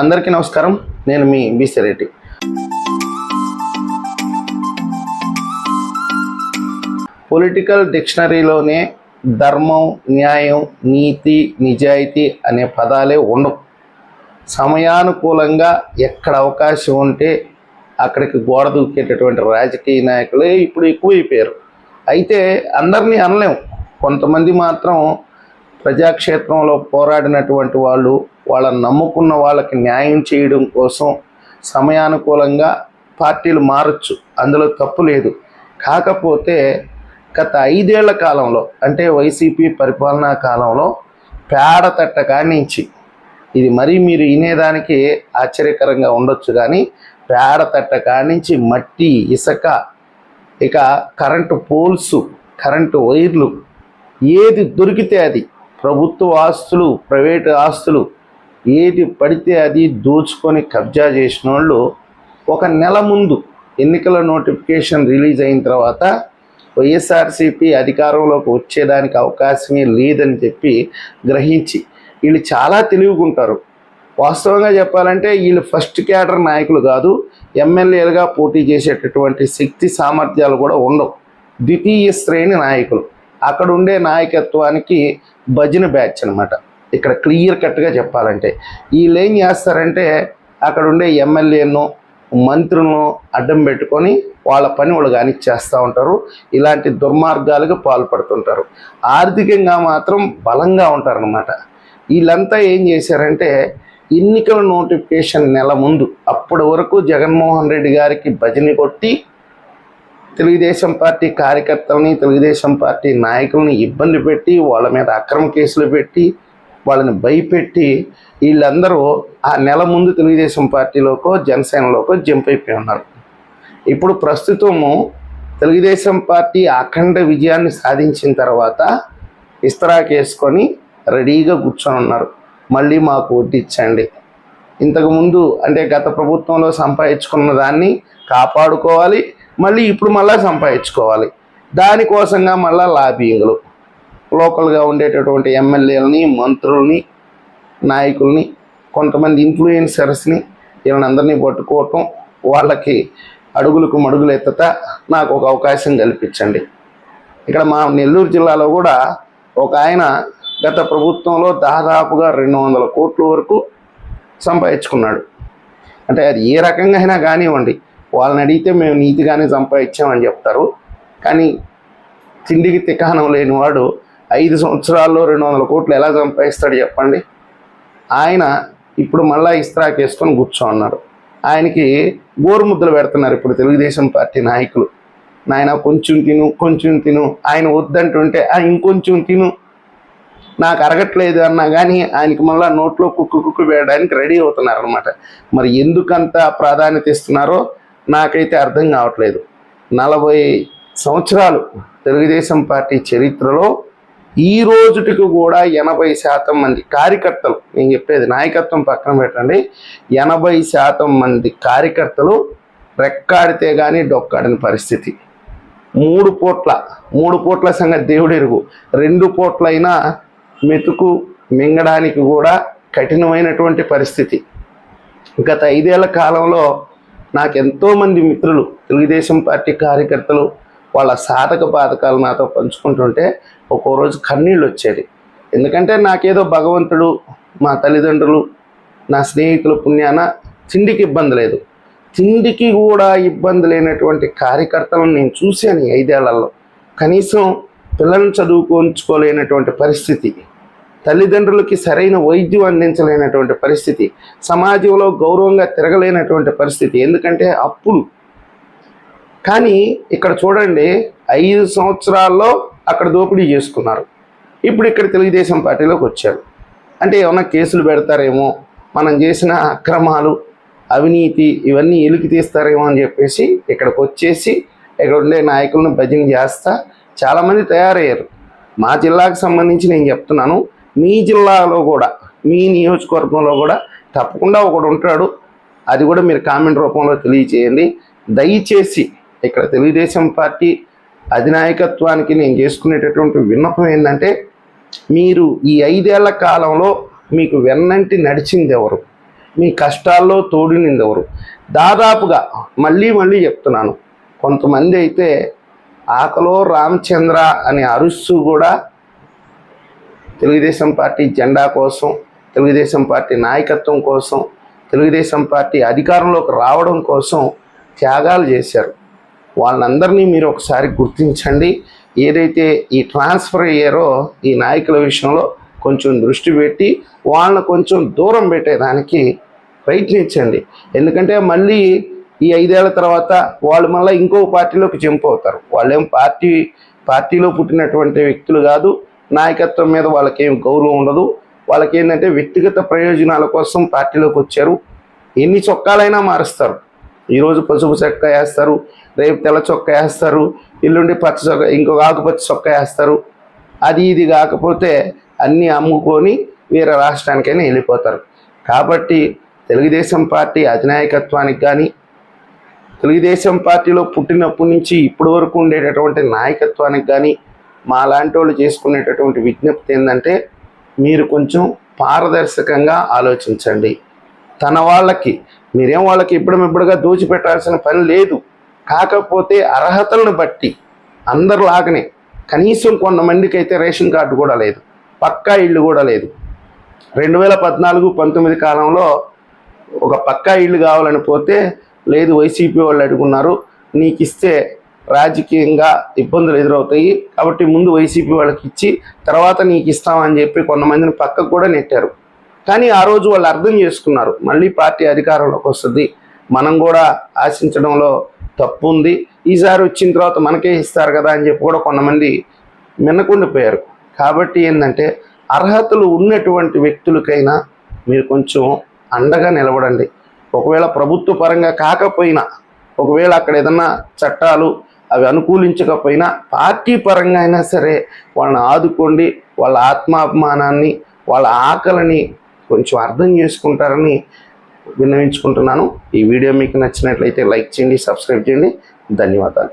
అందరికీ నమస్కారం. నేను మీ బీసీ రెడ్డి. పొలిటికల్ డిక్షనరీలోనే ధర్మం న్యాయం నీతి నిజాయితీ అనే పదాలే ఉండవు. సమయానుకూలంగా ఎక్కడ అవకాశం ఉంటే అక్కడికి గోడ దూకేటటువంటి రాజకీయ నాయకులే ఇప్పుడు ఎక్కువైపోయారు. అయితే అందరినీ అనలేము కొంతమంది మాత్రం ప్రజాక్షేత్రంలో పోరాడినటువంటి వాళ్ళు వాళ్ళని నమ్ముకున్న వాళ్ళకి న్యాయం చేయడం కోసం సమయానుకూలంగా పార్టీలు మారచ్చు. అందులో తప్పు లేదు. కాకపోతే గత ఐదేళ్ళ కాలంలో అంటే వైసీపీ పరిపాలనా కాలంలో పేడ తట్ట కానించి ఇది మరీ మీరు వినేదానికి ఆశ్చర్యకరంగా ఉండొచ్చు కానీ పేడ తట్ట కానించి మట్టి ఇసుక ఇక కరెంటు పోల్స్ కరెంటు వైర్లు ఏది దొరికితే అది ప్రభుత్వ ఆస్తులు ప్రైవేటు ఆస్తులు ఏది పడితే అది దోచుకొని కబ్జా చేసిన వాళ్ళు ఒక నెల ముందు ఎన్నికల నోటిఫికేషన్ రిలీజ్ అయిన తర్వాత వైఎస్ఆర్సీపీ అధికారంలోకి వచ్చేదానికి అవకాశమే లేదని చెప్పి గ్రహించి వీళ్ళు చాలా తెలివిగుంటారు. వాస్తవంగా చెప్పాలంటే వీళ్ళు ఫస్ట్ క్యాడర్ నాయకులు కాదు ఎమ్మెల్యేలుగా పోటీ చేసేటటువంటి శక్తి సామర్థ్యాలు కూడా ఉండవు. ద్వితీయ శ్రేణి నాయకులు. అక్కడ ఉండే నాయకత్వానికి భజన బ్యాచ్ అనమాట ఇక్కడ క్లియర్ కట్గా చెప్పాలంటే. వీళ్ళు ఏం చేస్తారంటే అక్కడ ఉండే ఎమ్మెల్యేను మంత్రులను అడ్డం పెట్టుకొని వాళ్ళ పని వాళ్ళు కానిచ్చేస్తూ ఉంటారు. ఇలాంటి దుర్మార్గాలకు పాల్పడుతుంటారు. ఆర్థికంగా మాత్రం బలంగా ఉంటారనమాట వీళ్ళంతా ఏం చేశారంటే ఎన్నికల నోటిఫికేషన్ నెల ముందు అప్పటి వరకు జగన్మోహన్ రెడ్డి గారికి భజన కొట్టి తెలుగుదేశం పార్టీ కార్యకర్తలని తెలుగుదేశం పార్టీ నాయకుల్ని ఇబ్బంది పెట్టి వాళ్ళ మీద అక్రమ కేసులు పెట్టి వాళ్ళని భయపెట్టి వీళ్ళందరూ ఆ నెల ముందు తెలుగుదేశం పార్టీలోకో జనసేనలోకో జంప్ అయిపోయి ఉన్నారు. ఇప్పుడు ప్రస్తుతము తెలుగుదేశం పార్టీ అఖండ విజయాన్ని సాధించిన తర్వాత ఇస్తరాకేసుకొని రెడీగా కూర్చొని ఉన్నారు. మళ్ళీ మాకు వడ్డిచ్చండి ఇంతకుముందు అంటే గత ప్రభుత్వంలో సంపాదించుకున్న దాన్ని కాపాడుకోవాలి మళ్ళీ ఇప్పుడు మళ్ళీ సంపాదించుకోవాలి. దానికోసంగా మళ్ళీ లాబింగ్లు లోకల్గా ఉండేటటువంటి ఎమ్మెల్యేలని మంత్రుల్ని నాయకుల్ని కొంతమంది ఇన్ఫ్లుయెన్సర్స్ని వీళ్ళందరినీ పట్టుకోవటం వాళ్ళకి అడుగులకు మడుగులు ఎత్తత నాకు ఒక అవకాశం కల్పించండి. ఇక్కడ మా నెల్లూరు జిల్లాలో కూడా ఒక ఆయన గత ప్రభుత్వంలో దాదాపుగా రెండు వందల కోట్ల వరకు సంపాదించుకున్నాడు. అంటే అది ఏ రకంగా అయినా కానివ్వండి వాళ్ళని అడిగితే మేము నీతిగానే సంపాదించామని చెప్తారు. కానీ తిండికి తికానం లేని వాడు ఐదు సంవత్సరాల్లో రెండు వందల కోట్లు ఎలా సంపాదిస్తాడు చెప్పండి? ఆయన ఇప్పుడు మళ్ళా ఇస్త్రాక్ వేసుకొని కూర్చోన్నాడు ఆయనకి గోరు ముద్దలు పెడుతున్నారు ఇప్పుడు తెలుగుదేశం పార్టీ నాయకులు. నాయన కొంచెం తిను కొంచెం తిను ఆయన వద్దంటుంటే "ఆ, ఇంకొంచెం తిను. నాకు అరగట్లేదు అన్నా కానీ ఆయనకి మళ్ళీ నోట్లో కుక్కు కుక్కు వేయడానికి రెడీ అవుతున్నారు అనమాట మరి ఎందుకంత ప్రాధాన్యత ఇస్తున్నారో నాకైతే అర్థం కావట్లేదు. నలభై సంవత్సరాలు తెలుగుదేశం పార్టీ చరిత్రలో ఈ రోజుటికి కూడా ఎనభై శాతం మంది కార్యకర్తలు నేను చెప్పేది నాయకత్వం పక్కన పెట్టండి ఎనభై శాతం మంది కార్యకర్తలు రెక్కాడితే కానీ డొక్కాడని పరిస్థితి. మూడు పూట్ల మూడు పూట్ల సంగతి దేవుడెరుగు రెండు పూట్లైనా మెతుకు మింగడానికి కూడా కఠినమైనటువంటి పరిస్థితి. గత ఐదేళ్ళ కాలంలో నాకు ఎంతోమంది మిత్రులు తెలుగుదేశం పార్టీ కార్యకర్తలు వాళ్ళ సాధక బాధకాలు నాతో పంచుకుంటుంటే ఒక్కో రోజు కన్నీళ్ళు వచ్చేది. ఎందుకంటే నాకేదో భగవంతుడు మా తల్లిదండ్రులు నా స్నేహితుల పుణ్యాన తిండికి ఇబ్బంది లేదు. తిండికి కూడా ఇబ్బంది లేనటువంటి కార్యకర్తలను నేను చూశాను ఐదేళ్ళలో. కనీసం పిల్లల్ని చదువుకోంచుకోలేనటువంటి పరిస్థితి. తల్లిదండ్రులకి సరైన వైద్యం అందించలేనటువంటి పరిస్థితి సమాజంలో గౌరవంగా తిరగలేనటువంటి పరిస్థితి. ఎందుకంటే అప్పులు. కానీ ఇక్కడ చూడండి ఐదు సంవత్సరాల్లో అక్కడ దోపిడీ చేసుకున్నారు. ఇప్పుడు ఇక్కడ తెలుగుదేశం పార్టీలోకి వచ్చారు. అంటే ఏమన్నా కేసులు పెడతారేమో మనం చేసిన అక్రమాలు అవినీతి ఇవన్నీ ఎలికి తీస్తారేమో అని చెప్పేసి ఇక్కడికి వచ్చేసి ఇక్కడ ఉండే నాయకులను భజన చేస్తా చాలామంది తయారయ్యారు. మా జిల్లాకు సంబంధించి నేను చెప్తున్నాను మీ జిల్లాలో కూడా మీ నియోజకవర్గంలో కూడా తప్పకుండా ఒకడు ఉంటాడు. అది కూడా మీరు కామెంట్ రూపంలో తెలియచేయండి. దయచేసి ఇక్కడ తెలుగుదేశం పార్టీ అధినాయకత్వానికి నేను చేసుకునేటటువంటి విన్నపం ఏంటంటే మీరు ఈ ఐదేళ్ళ కాలంలో మీకు వెన్నంటి నడిచింది ఎవరు మీ కష్టాల్లో తోడు ఎవరు దాదాపుగా మళ్ళీ మళ్ళీ చెప్తున్నాను. కొంతమంది అయితే ఆకలో రామచంద్ర అని అరుస్తూ కూడా తెలుగుదేశం పార్టీ జెండా కోసం తెలుగుదేశం పార్టీ నాయకత్వం కోసం తెలుగుదేశం పార్టీ అధికారంలోకి రావడం కోసం త్యాగాలు చేశారు. వాళ్ళందరినీ మీరు ఒకసారి గుర్తించండి. ఏదైతే ఈ ట్రాన్స్ఫర్ అయ్యారో ఈ నాయకుల విషయంలో కొంచెం దృష్టి పెట్టి వాళ్ళని కొంచెం దూరం పెట్టేదానికి ప్రయత్నించండి. ఎందుకంటే మళ్ళీ ఈ ఐదేళ్ళ తర్వాత వాళ్ళు మళ్ళీ ఇంకో పార్టీలోకి జంప్ అవుతారు. వాళ్ళేం పార్టీ పార్టీలో పుట్టినటువంటి వ్యక్తులు కాదు నాయకత్వం మీద వాళ్ళకేం గౌరవం ఉండదు. వాళ్ళకి ఏంటంటే వ్యక్తిగత ప్రయోజనాల కోసం పార్టీలోకి వచ్చారు. ఎన్ని చొక్కాలైనా మారుస్తారు. ఈరోజు పసుపు చొక్కా వేస్తారు రేపు తెల్ల చొక్కా వేస్తారు ఇల్లుండి పచ్చ చొక్క ఇంకొక ఆకుపచ్చ చొక్కా వేస్తారు. అది ఇది కాకపోతే అన్నీ అమ్ముకొని వేరే రాష్ట్రానికైనా వెళ్ళిపోతారు. కాబట్టి తెలుగుదేశం పార్టీ అధినాయకత్వానికి కానీ తెలుగుదేశం పార్టీలో పుట్టినప్పటి నుంచి ఇప్పటి వరకు ఉండేటటువంటి నాయకత్వానికి కానీ మా లాంటి వాళ్ళు చేసుకునేటటువంటి విజ్ఞప్తి ఏంటంటే మీరు కొంచెం పారదర్శకంగా ఆలోచించండి. తన వాళ్ళకి మీరేం వాళ్ళకి ఇప్పుడమిప్పుడుగా దోచిపెట్టాల్సిన పని లేదు. కాకపోతే అర్హతలను బట్టి అందరిలాగనే కనీసం కొంతమందికి అయితే రేషన్ కార్డు కూడా లేదు పక్కా ఇల్లు కూడా లేదు. రెండు వేల పద్నాలుగు పంతొమ్మిది కాలంలో ఒక పక్కా ఇల్లు కావాలని పోతే లేదు వైసీపీ వాళ్ళు అడుగున్నారు నీకు ఇస్తే రాజకీయంగా ఇబ్బందులు ఎదురవుతాయి. కాబట్టి ముందు వైసీపీ వాళ్ళకి ఇచ్చి తర్వాత నీకు ఇస్తామని చెప్పి కొంతమందిని పక్కకు కూడా నెట్టారు. కానీ ఆ రోజు వాళ్ళు అర్థం చేసుకున్నారు. మళ్ళీ పార్టీ అధికారంలోకి వస్తుంది. మనం కూడా ఆశించడంలో తప్పు ఉంది. ఈసారి వచ్చిన తర్వాత మనకే ఇస్తారు కదా అని చెప్పి కూడా కొంతమంది మిన్నకుండిపోయారు కాబట్టి ఏంటంటే అర్హతలు ఉన్నటువంటి వ్యక్తులకైనా మీరు కొంచెం అండగా నిలబడండి. ఒకవేళ ప్రభుత్వ పరంగా కాకపోయినా ఒకవేళ అక్కడ ఏదన్నా చట్టాలు అవి అనుకూలించకపోయినా పార్టీ పరంగా అయినా సరే వాళ్ళని ఆదుకోండి వాళ్ళ ఆత్మాభిమానాన్ని వాళ్ళ ఆకలిని కొంచెం అర్థం చేసుకుంటారని విన్నవించుకుంటున్నాను. ఈ వీడియో మీకు నచ్చినట్లయితే లైక్ చేయండి సబ్స్క్రైబ్ చేయండి. ధన్యవాదాలు.